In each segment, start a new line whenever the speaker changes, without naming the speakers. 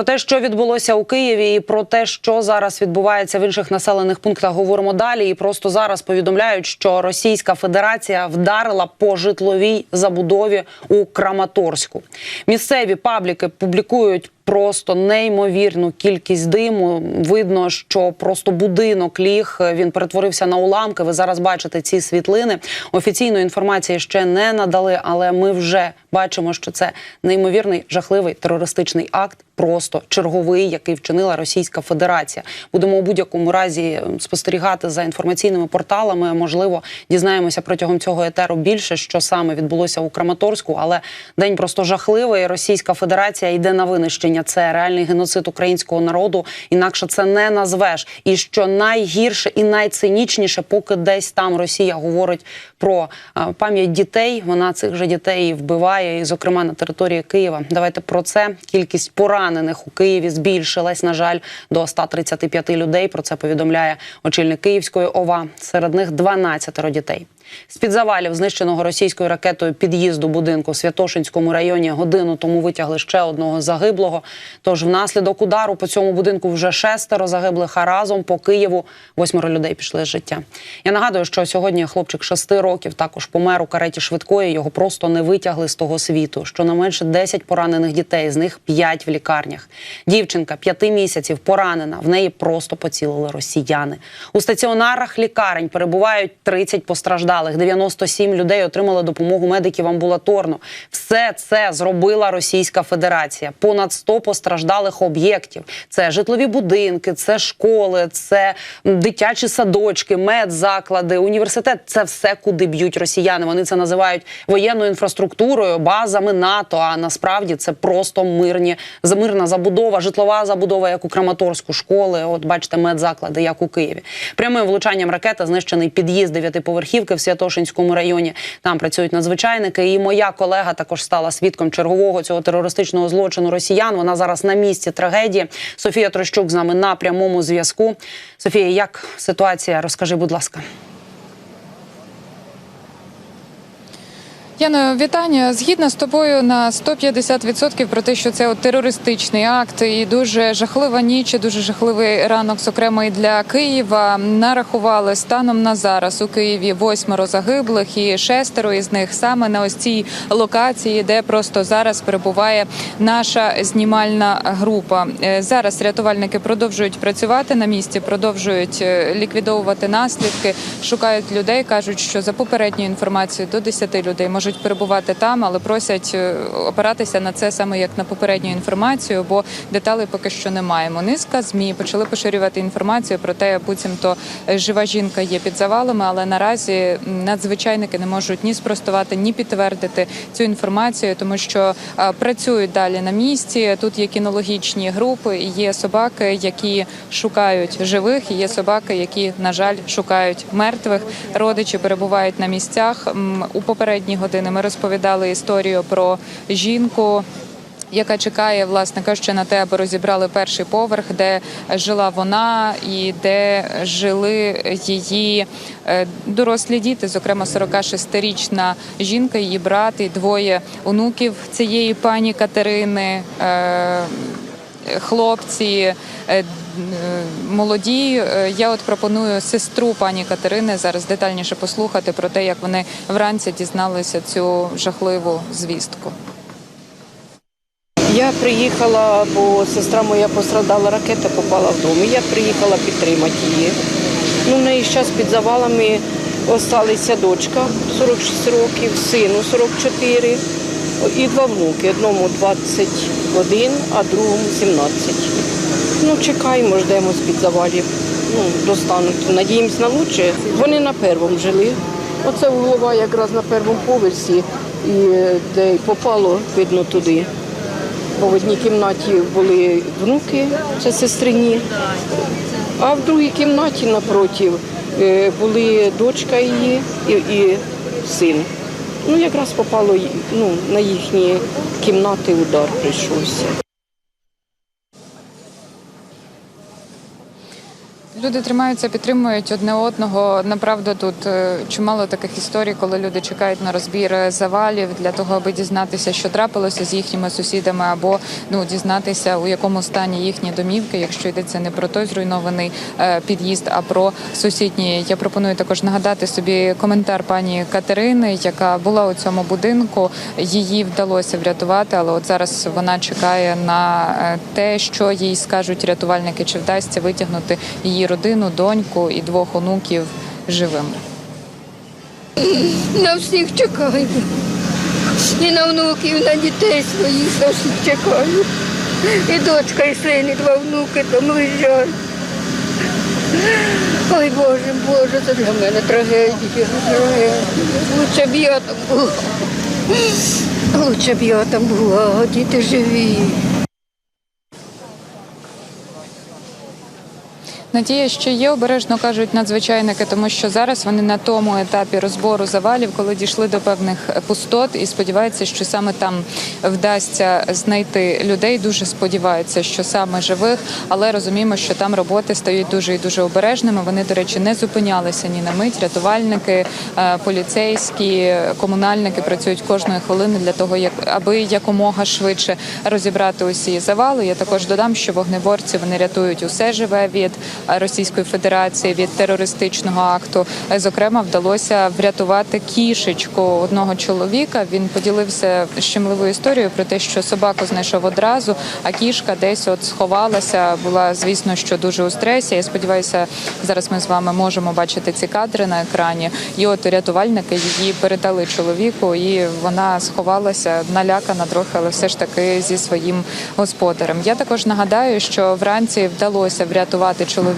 Про те, що відбулося у Києві, і про те, що зараз відбувається в інших населених пунктах, говоримо далі. І просто зараз повідомляють, що Російська Федерація вдарила по житловій забудові у Краматорську. Місцеві пабліки публікують. Просто неймовірну кількість диму. Видно, що просто будинок ліг. Він перетворився на уламки. Ви зараз бачите ці світлини. Офіційної інформації ще не надали, але ми вже бачимо, що це неймовірний жахливий терористичний акт. Просто черговий, який вчинила Російська Федерація. Будемо у будь-якому разі спостерігати за інформаційними порталами. Можливо, дізнаємося протягом цього етеру більше, що саме відбулося у Краматорську. Але день просто жахливий. Російська Федерація йде на винищення. Це реальний геноцид українського народу. Інакше це не назвеш. І що найгірше і найцинічніше, поки десь там Росія говорить про пам'ять дітей. Вона цих же дітей вбиває, і зокрема на території Києва. Давайте про це кількість поранених у Києві збільшилась. На жаль, до 135 людей. Про це повідомляє очільник Київської ОВА. Серед них 12 дітей. З під завалів знищеного російською ракетою під'їзду будинку в Святошинському районі годину тому витягли ще одного загиблого. Тож внаслідок удару по цьому будинку вже шестеро загиблих, а разом по Києву восьмеро людей пішли з життя. Я нагадую, що сьогодні хлопчик шести років також помер у кареті швидкої. Його просто не витягли з того світу. Щонайменше 10 поранених дітей, з них 5 в лікарнях. Дівчинка п'яти місяців поранена. В неї просто поцілили росіяни. У стаціонарах лікарень перебувають 30 постраждалих. 97 людей отримали допомогу медиків амбулаторно. Все це зробила Російська Федерація. Понад 100 постраждалих об'єктів. Це житлові будинки, це школи, це дитячі садочки, медзаклади, університет. Це все, куди б'ють росіяни. Вони це називають воєнною інфраструктурою, базами НАТО. А насправді це просто мирні мирна забудова, житлова забудова, як у Краматорську, школи. От бачите, медзаклади, як у Києві. Прямим влучанням ракети знищений під'їзд дев'ятиповерхівки в Святошинському районі. Там працюють надзвичайники. І моя колега також стала свідком чергового цього терористичного злочину росіян. Вона зараз на місці трагедії. Софія Трощук з нами на прямому зв'язку. Софія, як ситуація? Розкажи, будь ласка.
Яно, вітання. Згідно з тобою на 150% про те, що це от терористичний акт і дуже жахлива ніч, і дуже жахливий ранок, зокрема і для Києва. Нарахували станом на зараз у Києві восьмеро загиблих і шестеро із них саме на ось цій локації, де просто зараз перебуває наша знімальна група. Е, Зараз рятувальники продовжують працювати на місці, продовжують е, ліквідовувати наслідки, шукають людей. кажуть, що за попередньою інформацією до 10 людей можуть перебувати там, але просять е, опиратися на це саме як на попередню інформацію, бо деталей поки що не маємо. Низка змі почали поширювати інформацію про те, буцімто е, жива жінка є під завалами, але наразі надзвичайники не можуть ні спростувати, ні підтвердити цю інформацію, тому що е, працюють далі на місці. Тут є кінологічні групи, є собаки, які шукають живих, є собаки, які на жаль шукають мертвих. Родичі перебувають на місцях у попередні години. Ми розповідали історію про жінку. Яка чекає, власне кажучи, на те, аби розібрали перший поверх, де жила вона і де жили її е, дорослі діти, зокрема 46-річна жінка, її брат і двоє онуків цієї пані Катерини. е, Хлопці е, молоді. Е, Я от пропоную сестру пані Катерини зараз детальніше послухати про те, як вони вранці дізналися цю жахливу звістку.
Я приїхала, бо сестра моя пострадала, ракета попала в дом. Я приїхала підтримати її. Ну, в неї зараз під завалами залишилася дочка 46 років, сину 44 і два внуки. Одному 21, а другому 17. Ну, чекаємо, ждемо з-під завалів. Ну, достануть. Надіємось на лучше. Вони на першому жили. Оце голова якраз на першому поверсі, і е, де попало, видно туди. Бо в одній кімнаті були внуки, це сестрині, а в другій кімнаті напротив е, були дочка її і, і син. Ну, якраз попало ну, на їхні кімнати удар прийшовся.
Люди тримаються, підтримують одне одного. Направду тут е, чимало таких історій, коли люди чекають на розбір е, завалів для того, аби дізнатися, що трапилося з їхніми сусідами, або ну дізнатися, у якому стані їхні домівки, якщо йдеться не про той зруйнований е, під'їзд, а про сусідній. Я пропоную також нагадати собі коментар пані Катерини, яка була у цьому будинку. Її вдалося врятувати, але от зараз вона чекає на те, що їй скажуть рятувальники, чи вдасться витягнути її родину, доньку і двох онуків живими.
На всіх чекаю. І на внуків, і на дітей своїх на всіх чекаю. І дочка, і син, і два внуки там лежать. Ой Боже, Боже, це для мене трагедія. трагедія. Лучше б я там була. Лучше б я там була, а діти живі.
Надія ще є обережно кажуть надзвичайники, тому що зараз вони на тому етапі розбору завалів, коли дійшли до певних пустот, і сподіваються, що саме там вдасться знайти людей. Дуже сподіваються, що саме живих, але розуміємо, що там роботи стають дуже і дуже обережними. Вони, до речі, не зупинялися ні на мить. Рятувальники, е, поліцейські, комунальники працюють кожної хвилини для того, як аби якомога швидше розібрати усі завали. Я також додам, що вогнеборці вони рятують усе живе від Російської Федерації від терористичного акту. Зокрема, вдалося врятувати кішечку одного чоловіка. Він поділився щемливою історією про те, що собаку знайшов одразу, а кішка десь от сховалася. Була звісно, що дуже у стресі. Я сподіваюся, зараз ми з вами можемо бачити ці кадри на екрані. І от рятувальники її передали чоловіку, і вона сховалася налякана трохи, але все ж таки зі своїм господарем. Я також нагадаю, що вранці вдалося врятувати чоловіка.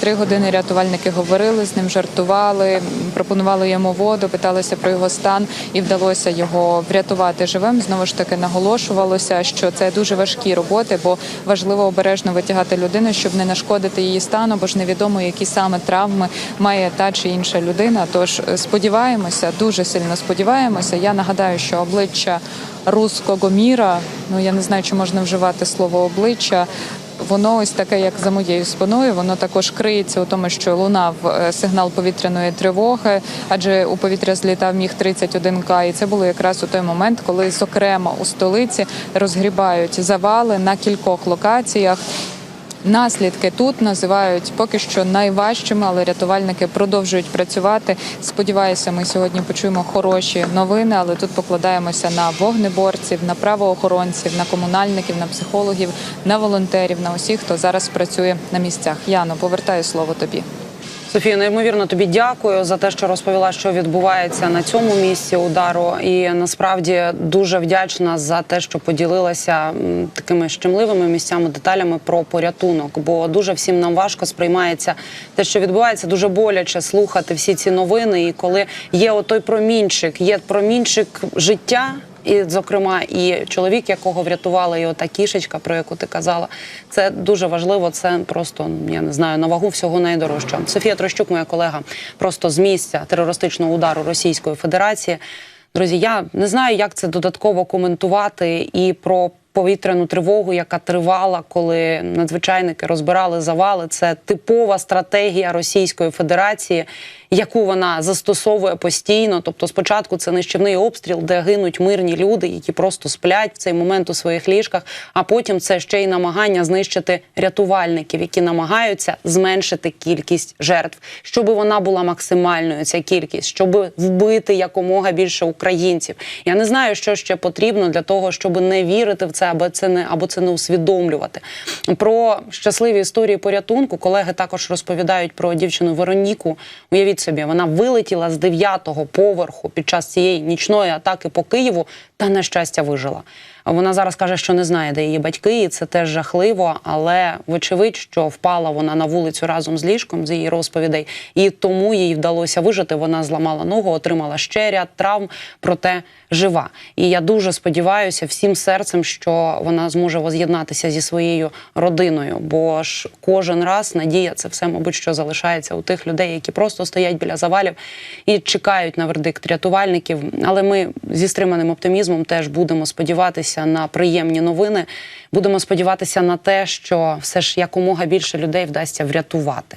Три години рятувальники говорили з ним, жартували, пропонували йому воду, питалися про його стан, і вдалося його врятувати живим. Знову ж таки наголошувалося, що це дуже важкі роботи, бо важливо обережно витягати людину, щоб не нашкодити її стану, бо ж невідомо, які саме травми має та чи інша людина. Тож е, сподіваємося, дуже сильно сподіваємося. Я нагадаю, що обличчя руського міра, ну я не знаю, чи можна вживати слово обличчя. Воно ось таке, як за моєю спиною. Воно також криється у тому, що лунав е, сигнал повітряної тривоги, адже у повітря злітав міг 31 к І це було якраз у той момент, коли, зокрема, у столиці розгрібають завали на кількох локаціях. Наслідки тут називають поки що найважчими, але рятувальники продовжують працювати. Сподіваюся, ми сьогодні почуємо хороші новини, але тут покладаємося на вогнеборців, на правоохоронців, на комунальників, на психологів, на волонтерів, на усіх, хто зараз працює на місцях. Яно, повертаю слово тобі.
Софія, неймовірно тобі дякую за те, що розповіла, що відбувається на цьому місці удару. І насправді дуже вдячна за те, що поділилася такими щемливими місцями, деталями про порятунок. Бо дуже всім нам важко сприймається те, що відбувається, дуже боляче слухати всі ці новини. І коли є отой промінчик, є промінчик життя. І, зокрема, і чоловік, якого врятувала, і ота кішечка, про яку ти казала, це дуже важливо. Це просто я не знаю на вагу всього найдорожчого. Софія Трощук, моя колега, просто з місця терористичного удару Російської Федерації. Друзі, я не знаю, як це додатково коментувати і про. Повітряну тривогу, яка тривала, коли надзвичайники розбирали завали, це типова стратегія Російської Федерації, яку вона застосовує постійно. Тобто, спочатку це нищівний обстріл, де гинуть мирні люди, які просто сплять в цей момент у своїх ліжках. А потім це ще й намагання знищити рятувальників, які намагаються зменшити кількість жертв, щоб вона була максимальною. Ця кількість, щоб вбити якомога більше українців. Я не знаю, що ще потрібно для того, щоб не вірити в це, або це не або це не усвідомлювати. Про щасливі історії порятунку колеги також розповідають про дівчину Вероніку. Уявіть собі, вона вилетіла з дев'ятого поверху під час цієї нічної атаки по Києву та на щастя вижила. Вона зараз каже, що не знає, де її батьки, і це теж жахливо. Але вочевидь, що впала вона на вулицю разом з ліжком з її розповідей, і тому їй вдалося вижити. Вона зламала ногу, отримала ще ряд травм, проте жива. І я дуже сподіваюся всім серцем, що вона зможе воз'єднатися зі своєю родиною. Бо ж кожен раз надія це все, мабуть, що залишається у тих людей, які просто стоять біля завалів і чекають на вердикт рятувальників. Але ми зі стриманим оптимізмом. Оптимізмом теж будемо сподіватися на приємні новини. Будемо сподіватися на те, що все ж якомога більше людей вдасться врятувати.